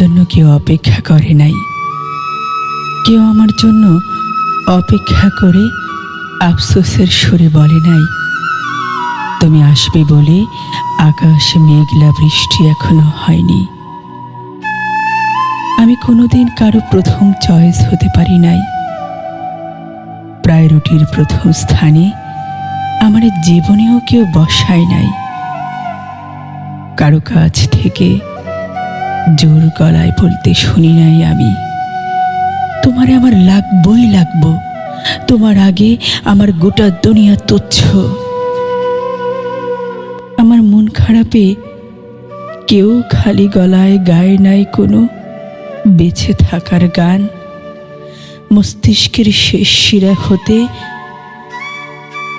জন্য কেউ অপেক্ষা করে নাই। কেউ আমার জন্য অপেক্ষা করে আফসোসের সুরে বলে নাই। তুমি আসবে বলে আকাশে মেঘলা বৃষ্টি এখনও হয়নি। আমি কোনোদিন কারও প্রথম চয়েস হতে পারি নাই। প্রায়োরিটির প্রথম স্থানে আমার জীবনেও কেউ বসায় নাই। কারও কাছ থেকে জোর গলায় বলতে শুনি নাই আমি। তোমারে আমার লাগবই লাগবো। তোমার আগে আমার গোটা দুনিয়া তুচ্ছ। আমার মন খারাপে কেউ খালি গলায় গায় নাই কোনো বেঁচে থাকার গান। মস্তিষ্কের শেষ শিরা হতে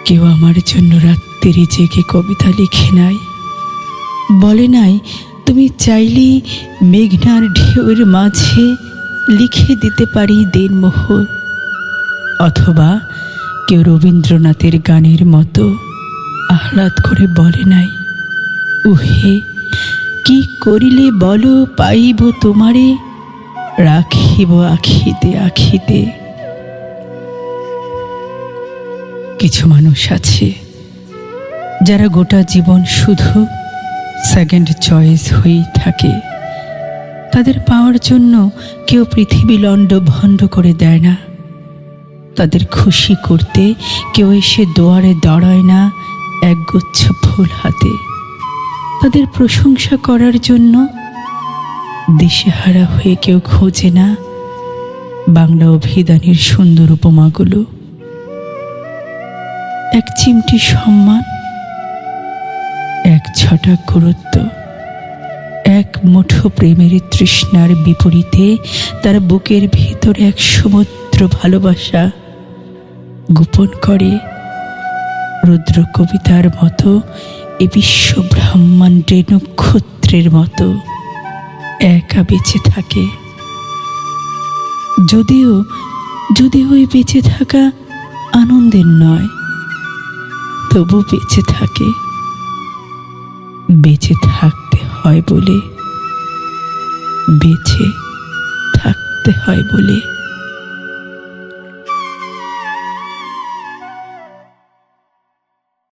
কেউ আমার জন্য রাত্রি জেগে কবিতা লিখে নাই। বলে নাই তুমি চাইলেই মেঘনার ঢেউয়ের মাঝে লিখে দিতে পারি দিনমোহর। অথবা কেউ রবীন্দ্রনাথের গানের মতো আহ্লাদ করে বলে নাই, উহে, কি করিলে বলো, পাইব তোমারে, রাখিব আখিতে আখিতে। কিছু মানুষ আছে যারা গোটা জীবন শুধু সেকেন্ড চয়েস হয়েই থাকে। তাদের পাওয়ার জন্য কেউ পৃথিবী লণ্ড ভণ্ড করে দেয় না। তাদের খুশি করতে কেউ এসে দুয়ারে দাঁড়ায় না একগুচ্ছ ফুল হাতে। তাদের প্রশংসা করার জন্য দিশেহারা হয়ে কেউ খোঁজে না বাংলা অভিধানের সুন্দর উপমাগুলো। এক চিমটি সম্মান ছটা গুরুত্ব। এক মুঠো প্রেমের তৃষ্ণার বিপরীতে তার বুকের ভিতরে এক সমুদ্র ভালোবাসা গোপন করে। রুদ্র কবিতার মতো এ বিশ্ব ব্রহ্মাণ্ডে নক্ষত্রের মতো একা বেঁচে থাকে। যদিও যদিও ওই বেঁচে থাকা আনন্দের নয়, তবু বেঁচে থাকে। বেঁচে থাকতে হয় বলে বেঁচে থাকতে হয় বলে